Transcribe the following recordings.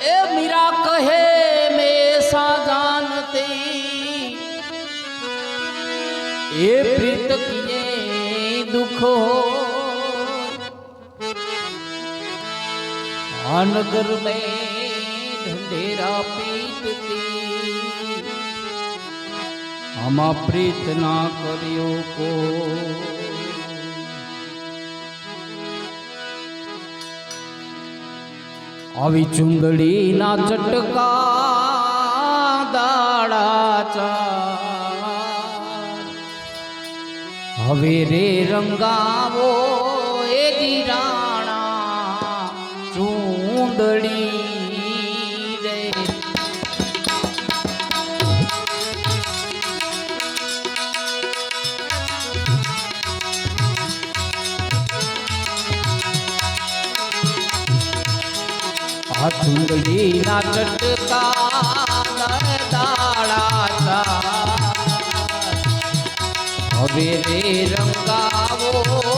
એ મીરા કહે, મે સાજાનતી. એ પ્રીત કિએ દુઃખ. હો આનગર મેં ઢંઢેરા પીટતી. આમાં પ્રીત ના કર્યો કો આવી ચુંદડી ના ચટકા દાડા ચા હવે રે રંગાવો એ દીરાણા ચુંદડી આ ચુંદડી ના ચટકા દાડા હવે રે રંગાવો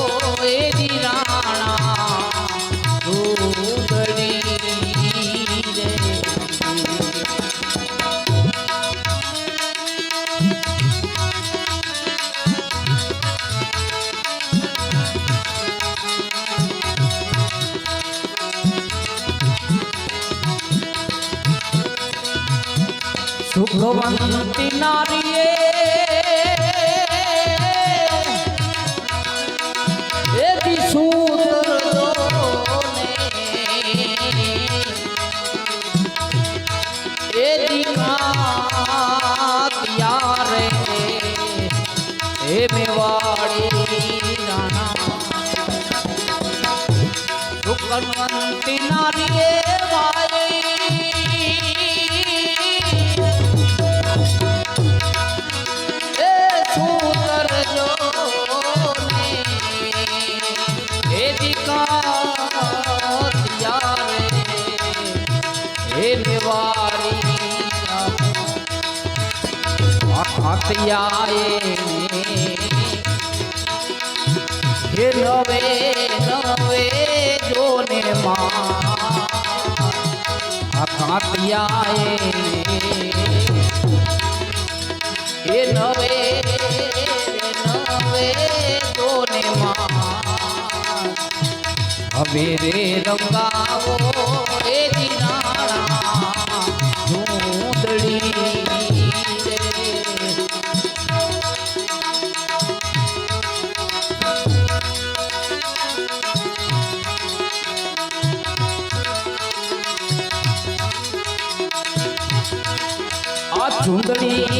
હાથિયાએ હે નવે નવે જોને માં હાથિયાએ એ નવે નવે જોને માં હવે રે રંગાવો એ દિનાણા આ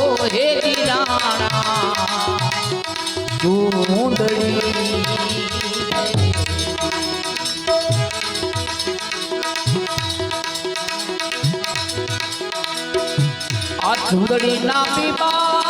ચૂંદડી ના પીવા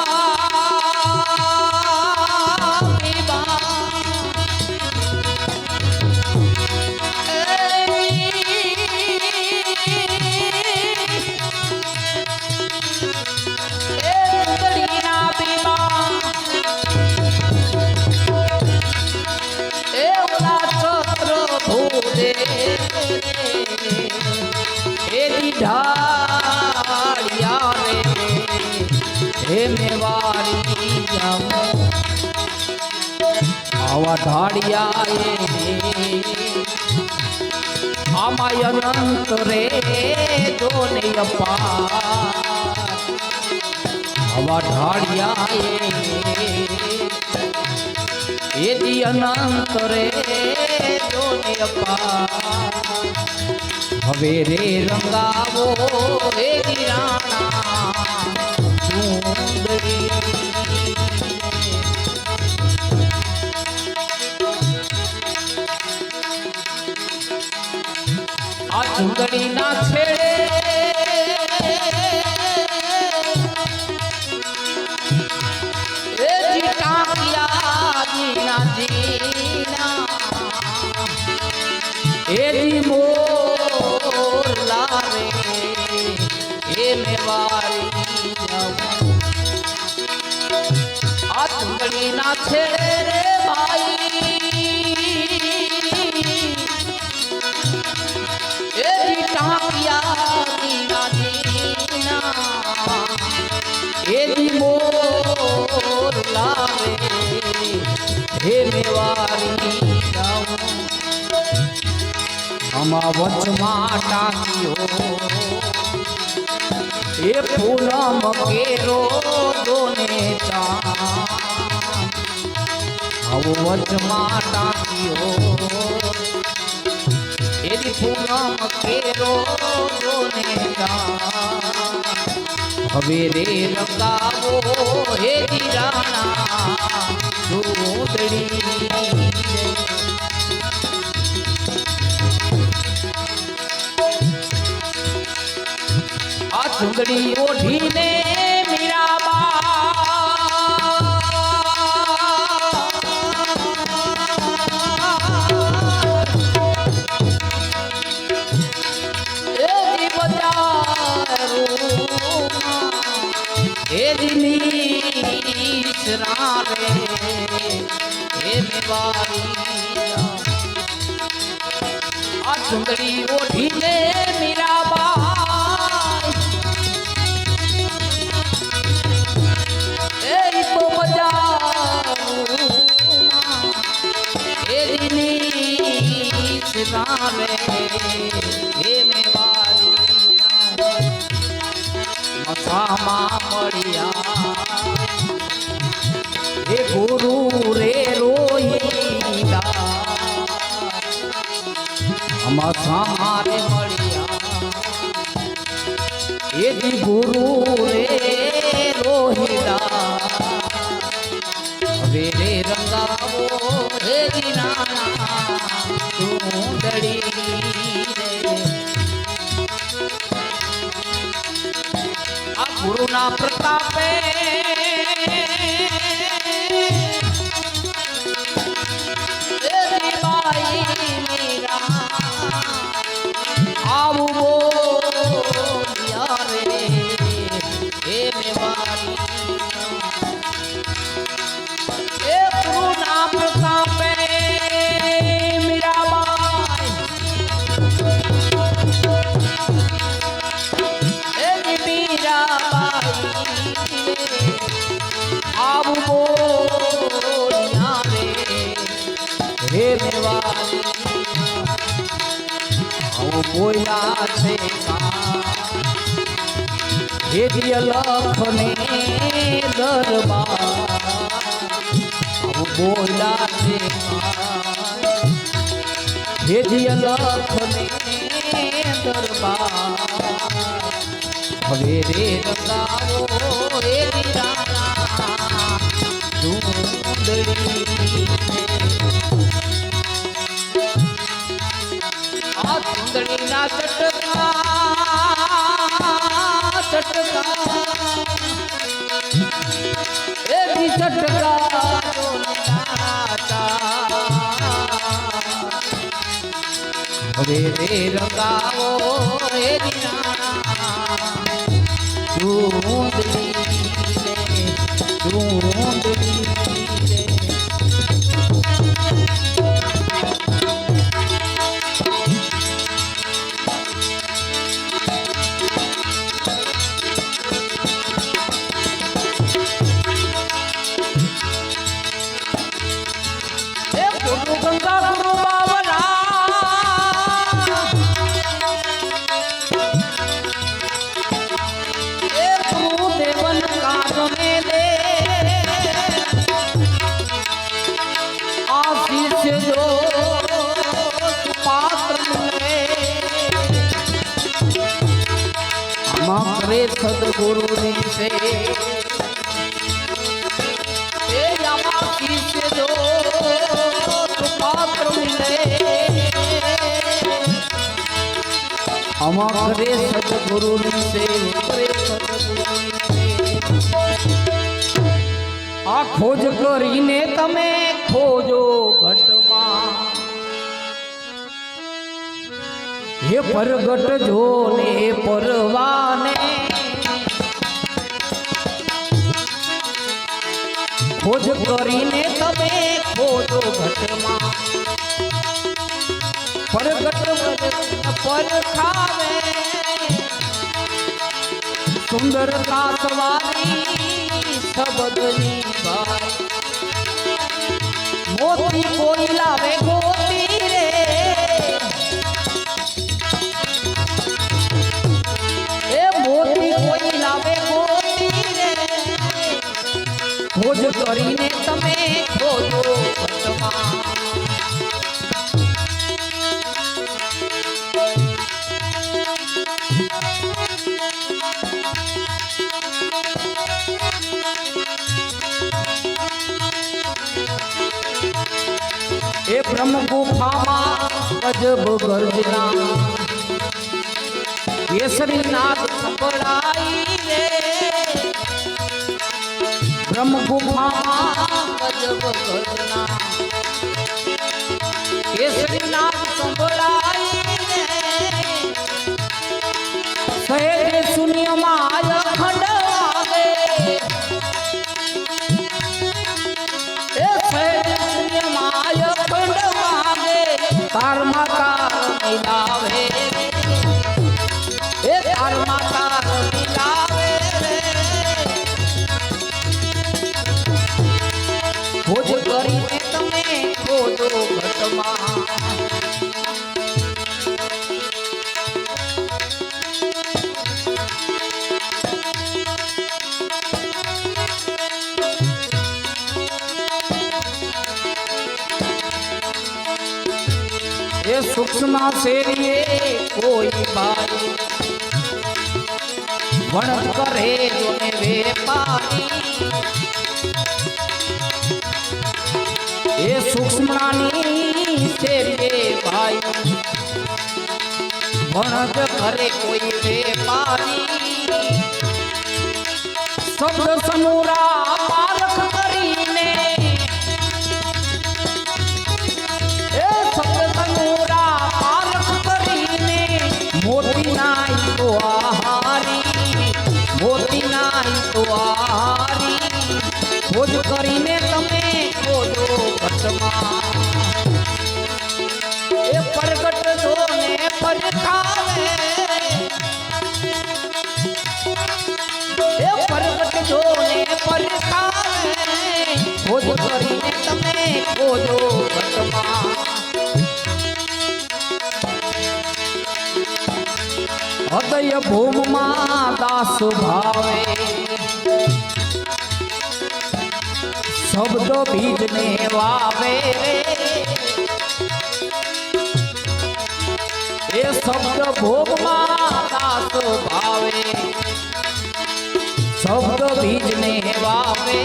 આવા ઢાળિયા આમાં અનંત રે જોને અપાર. આવા ઢાળિયા એ એજી અનંત રે જોને અપાર હવે રે રંગાવો હે ચુંદડી ના છેડે રે ભાઈ એજી ટાંકિયા દીના દીના એજી મોર લાવે હે મેવારી જાઉં આમાં વચમાં ટાંકિયો એ પૂનમ કેરો દોને ચા આવો વચમાં ટાંકિયો એની પૂનમ કેરો જા હવે રે લગાવો હે રાણા દૂધડી આ ચુંદડી ઓઢીને આ ચુંદડી ઓઢીને મીરાબાઈ. એ તો રે હે મેવારી મથામાં ગુરુના પ્રતાપે દિય લખને દરબાર. બોલા છે દિય લખને દરબાર. હવે રે રંગાવો રે દીરાના ચૂંદડી આ ચૂંદડીના ચટકા ચટકા એ દી ચટકા હવે રે રંગાવો રે દીરાના ચૂંદડી છે કરે સદગુરુની છે. આ ખોજ કરીને તમે ખોજો ઘટમાં હે પરગટ જો ને પરવાને ખોજ કરીને તમે ખોજો ઘટમાં. પરગટ પરખાવે. સુંદરતા સવારી શબ્દની ભાઈ કરીને તમે ખોજો એ બ્રહ્મ ગુફામાં ગજબ ગર્જના. કેસરી નાદ સંભળાઈ બ્રહ્મ ગુફામાં સૂક્ષ્મ શેરીએ કોઈ બાઈ વણ કરે જોને વેપારી એ સૂક્ષ્મની શેરીએ ભાઈ વણ કરે કોઈ વેપારી શબ્દ સમૂરા પારખ શબ્દો બીજને વાવે. એ શબ્દ ભોગમાં દાસ ભાવે. શબ્દ બીજને વાવે.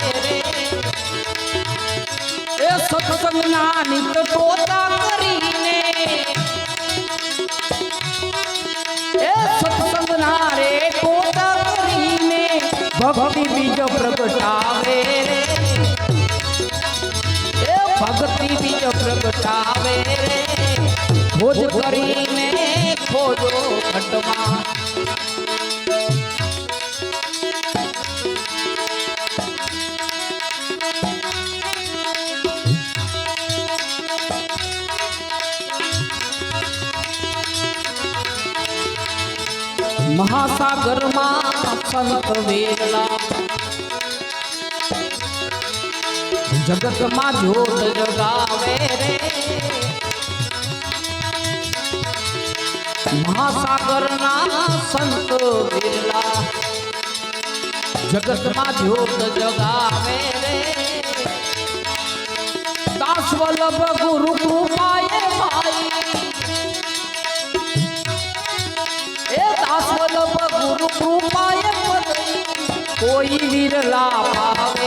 એ સત્સંગના નિત ટોતા કરીને. એ સત્સંગના રે ટોતા કરીને. ભક્તિ કરીને ખોજો ઘટમાં મહાસાગરમાં સંત વેલા જગતમાં જ્યોત જગાવે રે મહાસાગરના સંતો બિરલા. જગતમાં જ્યોત જગાવે રે. દાસ વલ્લભ ગુરુ કૃપાએ ભાઈ એ દાસ વલ્લભ ગુરુ કૃપાએ કોઈ વિરલા પાવે